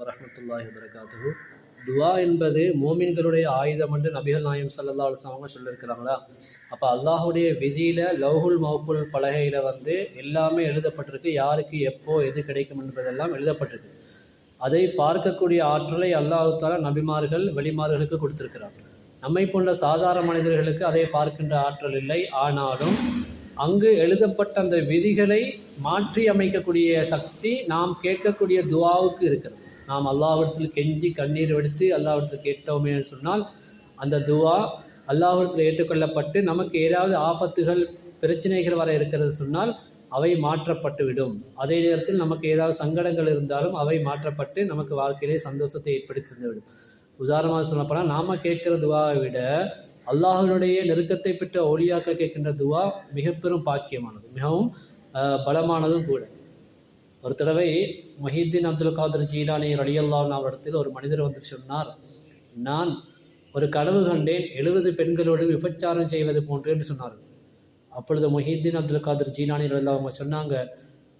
வரமத்துல்லாஹி வரகாத்து துவா என்பது மோமின்களுடைய ஆயுதம் என்று நபிகள் நாயம் சல்லா அவங்க சொல்லியிருக்கிறாங்களா? அப்போ அல்லாஹுடைய விதியில் லவ்ஹுல் மவுப்புல் பலகையில் வந்து எல்லாமே எழுதப்பட்டிருக்கு. யாருக்கு எப்போ எது கிடைக்கும் என்பதெல்லாம் எழுதப்பட்டிருக்கு. அதை பார்க்கக்கூடிய ஆற்றலை அல்லாஹால நபிமார்கள் வெளிமார்களுக்கு கொடுத்திருக்கிறார் நம்மை போன்ற சாதாரண மனிதர்களுக்கு அதை பார்க்கின்ற ஆற்றல் இல்லை. ஆனாலும் அங்கு எழுதப்பட்ட அந்த விதிகளை மாற்றி அமைக்கக்கூடிய சக்தி நாம் கேட்கக்கூடிய துவாவுக்கு இருக்கிறது. நாம் அல்லாஹ்விடத்தில் கெஞ்சி கண்ணீர் வெடித்து அல்லாஹ்விடத்தில் கேட்டோமே சொன்னால் அந்த துவா அல்லாஹ்விடத்தில் ஏற்றுக்கொள்ளப்பட்டு நமக்கு ஏதாவது ஆபத்துகள் பிரச்சனைகள் வர இருக்கிறது சொன்னால் அவை மாற்றப்பட்டுவிடும் அதே நேரத்தில் நமக்கு ஏதாவது சங்கடங்கள் இருந்தாலும் அவை மாற்றப்பட்டு நமக்கு வாழ்க்கையிலே சந்தோஷத்தை ஏற்படுத்தி தந்துவிடும் உதாரணமாக சொல்லப்போனால் நாம் கேட்குற துவாவை விட அல்லாஹனுடைய நெருக்கத்தை பெற்ற ஒளியாக்க கேட்கின்ற துவா மிக பெரும் பாக்கியமானது. மிகவும் பலமானதும் கூட. ஒரு தடவை மஹீத்தீன் அப்துல் காதர் ஜீலானி ரலியல்லான் அவரிடத்தில் ஒரு மனிதர் வந்து சொன்னார் நான் ஒரு கனவு கண்டேன் எழுபது பெண்களோடு விபச்சாரம் செய்வது போன்று என்று சொன்னார்கள் அப்பொழுது மொஹீத்தீன் அப்துல் காதர் ஜீலானி ரலியல்லா அவங்க சொன்னாங்க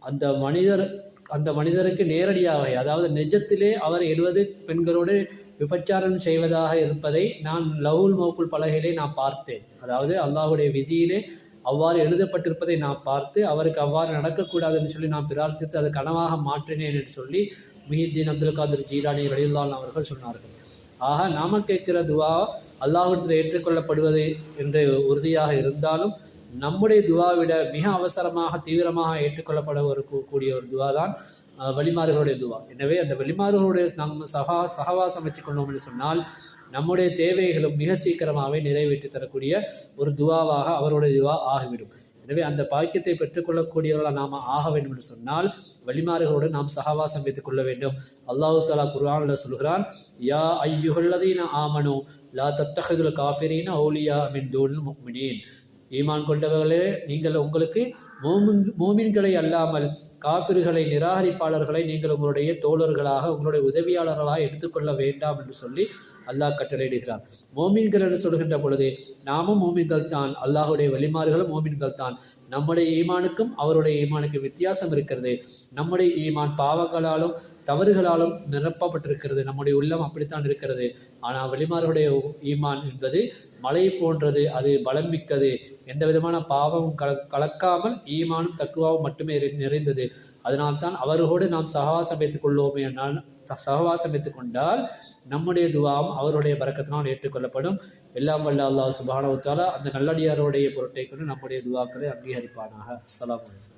அந்த மனிதர் அந்த மனிதருக்கு நேரடியாக அதாவது நிஜத்திலே அவர் எழுபது பெண்களோடு விபச்சாரம் செய்வதாக இருப்பதை நான் லவுல் மௌக்குல் பலகையிலே நான் பார்த்தேன். அதாவது அல்லாஹுடைய விதியிலே அவ்வாறு எழுதப்பட்டிருப்பதை நான் பார்த்து அவருக்கு அவ்வாறு நடக்கக்கூடாதுன்னு சொல்லி நான் பிரார்த்தித்து அது கனவாக மாற்றினேன் என்று சொல்லி முஹித்தீன் அப்துல் காதர் ஜீரானி ரலியுல்லான் அவர்கள் சொன்னார்கள். ஆக நாம கேட்கிற துவா அல்லாஹிடத்தில் ஏற்றுக்கொள்ளப்படுவது என்று உறுதியாக இருந்தாலும் நம்முடைய துவாவிட மிக அவசரமாக தீவிரமாக ஏற்றுக்கொள்ளப்பட ஒரு கூடிய ஒரு துவா தான் வழிமாறுகளுடைய துவா. எனவே அந்த வழிமாறுகளுடைய நம்ம சகா சகவாசம் வச்சுக்கொண்டோம் என்று சொன்னால் நம்முடைய தேவைகளும் மிக சீக்கிரமாகவே நிறைவேற்றி தரக்கூடிய ஒரு துவாவாக அவருடைய துவா ஆகிவிடும். எனவே அந்த பாக்கியத்தை பெற்றுக்கொள்ளக்கூடியவர்களாக நாம் ஆக வேண்டும் என்று சொன்னால் வழிமாறுகளோடு நாம் சகவாசம் வைத்துக் கொள்ள வேண்டும். அல்லாஹு தாலா குர்ஆனில் சொல்கிறான் யா ஐயுகல்லதீன ஆமனு லா தத்தஹதுல் காஃபிரீன ஓலியா மின் தூனில் முக்மினீன் ஈமான் கொண்டவர்களே நீங்கள் உங்களுக்கு மோமின் மோமின்களை அல்லாமல் காபிர்களை நிராகரிப்பாளர்களை நீங்கள் உங்களுடைய தோழர்களாக உங்களுடைய உதவியாளர்களாக எடுத்துக்கொள்ள வேண்டாம் என்று சொல்லி அல்லாஹ் கட்டளையிடுகிறார் மோமீன்கள் என்று சொல்கின்ற பொழுது நாமும் மோமீன்கள் தான் அல்லாஹுடைய வழிமாறுகளும் மோமீன்கள் தான். நம்முடைய ஈமானுக்கும் அவருடைய ஈமானுக்கும் வித்தியாசம் இருக்கிறது. நம்முடைய ஈமான் பாவங்களாலும் தவறுகளாலும் நிரப்பப்பட்டிருக்கிறது. நம்முடைய உள்ளம் அப்படித்தான் இருக்கிறது. ஆனால் வெளிமாறுடைய ஈமான் என்பது மலை போன்றது அது பலம் மிக்கது. எந்த விதமான பாவமும் கல கலக்காமல் ஈமானும் தக்குவாவும் மட்டுமே நிறை- நிறைந்தது. அதனால்தான் அவரோடு நாம் சகவாசம் வைத்துக் கொள்வோம் என்றால் சகவாசம் வைத்துக் கொண்டால் நம்முடைய துவாவும் அவருடைய பறக்கத்தினால் ஏற்றுக்கொள்ளப்படும். எல்லாம் வல்ல அல்லாஹ் சுபானவத்தால அந்த நல்லடியாருடைய பொருட்டை கொண்டு நம்முடைய துவாக்களை அங்கீகரிப்பானாக. அஸ்ஸலாமு அலைக்கும்.